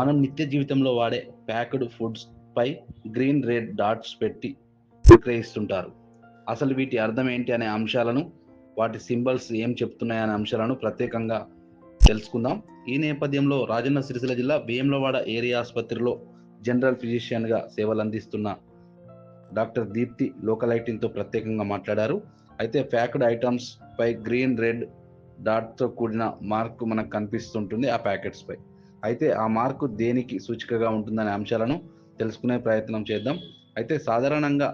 మనం నిత్య జీవితంలో వాడే ప్యాక్డ్ ఫుడ్స్ పై గ్రీన్ రెడ్ డాట్స్ పెట్టి విక్రయిస్తుంటారు. అసలు వీటి అర్థం ఏంటి అనే అంశాలను వాటి సింబల్స్ ఏం చెప్తున్నాయనే అంశాలను ప్రత్యేకంగా తెలుసుకుందాం. ఈ నేపథ్యంలో రాజన్న సిరిసిల్ల జిల్లా వేములవాడ ఏరియా ఆసుపత్రిలో జనరల్ ఫిజిషియన్గా సేవలు అందిస్తున్న డాక్టర్ దీప్తి లోకలైటింగ్తో ప్రత్యేకంగా మాట్లాడారు. అయితే ప్యాక్డ్ ఐటమ్స్ పై గ్రీన్ రెడ్ డాట్తో కూడిన మార్క్ మనకు కనిపిస్తుంటుంది ఆ ప్యాకెట్స్ పై. అయితే ఆ మార్కు దేనికి సూచికగా ఉంటుందనే అంశాలను తెలుసుకునే ప్రయత్నం చేద్దాం. అయితే సాధారణంగా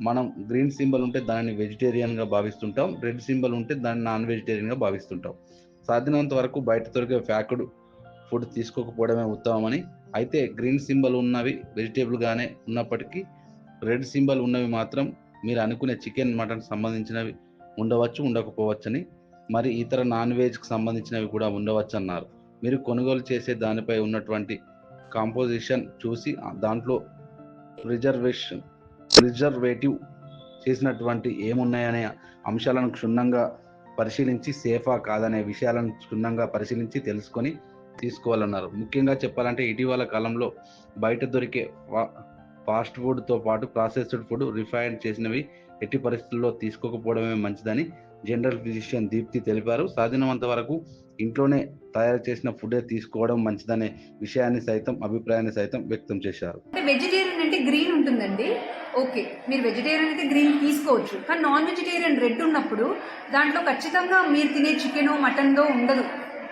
మనం గ్రీన్ సింబల్ ఉంటే దానిని వెజిటేరియన్గా భావిస్తుంటాం. రెడ్ సింబల్ ఉంటే దాన్ని నాన్ వెజిటేరియన్గా భావిస్తుంటాం. సాధ్యమైనంత వరకు బయట దొరికే ఫ్యాక్డ్ ఫుడ్ తీసుకోకపోవడమే ఉత్తమమని. అయితే గ్రీన్ సింబల్ ఉన్నవి వెజిటేబుల్గానే ఉన్నప్పటికీ రెడ్ సింబల్ ఉన్నవి మాత్రం మీరు అనుకునే చికెన్ మటన్ సంబంధించినవి ఉండవచ్చు ఉండకపోవచ్చని. మరి ఇతర నాన్ వెజ్కి సంబంధించినవి కూడా ఉండవచ్చు అన్నారు మీరు కొనుగోలు చేసే దానిపై ఉన్నటువంటి కాంపోజిషన్ చూసి దాంట్లో రిజర్వేషన్ రిజర్వేటివ్ చేసినటువంటి ఏమున్నాయనే అంశాలను క్షుణ్ణంగా పరిశీలించి సేఫా కాదనే విషయాలను క్షుణ్ణంగా పరిశీలించి తెలుసుకొని తీసుకోవాలన్నారు. ముఖ్యంగా చెప్పాలంటే ఇటీవల కాలంలో బయట దొరికే ఫా- ఫాస్ట్ ఫుడ్తో పాటు ప్రాసెస్డ్ ఫుడ్ రిఫైన్ చేసినవి ఎట్టి పరిస్థితుల్లో తీసుకోకపోవడమే మంచిదని జనరల్ ఫిజిషియన్ దీప్తి తెలిపారు. సాధ్యమైనంత వరకు ఇంట్లోనే తయారు చేసిన ఫుడే తీసుకోవడం మంచిదనే విషయాన్ని సైతం అభిప్రాయాన్ని సైతం వ్యక్తం చేశారు. అంటే వెజిటేరియన్ అంటే గ్రీన్ ఉంటుందండి. ఓకే మీరు వెజిటేరియన్ అయితే గ్రీన్ తీసుకోవచ్చు. కానీ నాన్ వెజిటేరియన్ రెడ్ ఉన్నప్పుడు దాంట్లో ఖచ్చితంగా మీరు తినే చికెన్ మటన్లో ఉండదు.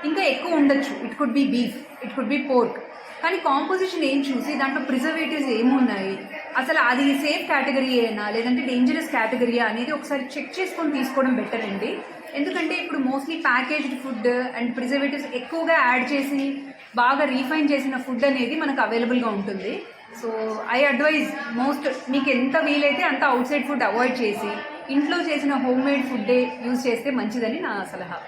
ఇంకా ఎక్కువ ఉండొచ్చు. It could be beef it could be pork కానీ కాంపోజిషన్ ఏం చూసి దాంట్లో ప్రిజర్వేటివ్స్ ఏమున్నాయి? అసలు అది సేఫ్ కేటగిరీ అయినా లేదంటే డేంజరస్ కేటగిరీయా అనేది ఒకసారి చెక్ చేసుకొని తీసుకోవడం బెటర్ అండి. ఎందుకంటే ఇప్పుడు mostly packaged food and preservatives ఎక్కువగా యాడ్ చేసి బాగా రీఫైన్ చేసిన ఫుడ్ అనేది మనకు అవైలబుల్గా ఉంటుంది. సో ఐ అడ్వైజ్ మోస్ట్ మీకు ఎంత వీలైతే అంత అవుట్ సైడ్ ఫుడ్ అవాయిడ్ చేసి ఇంట్లో చేసిన హోమ్ మేడ్ ఫుడ్డే యూజ్ చేస్తే మంచిదని నా సలహా.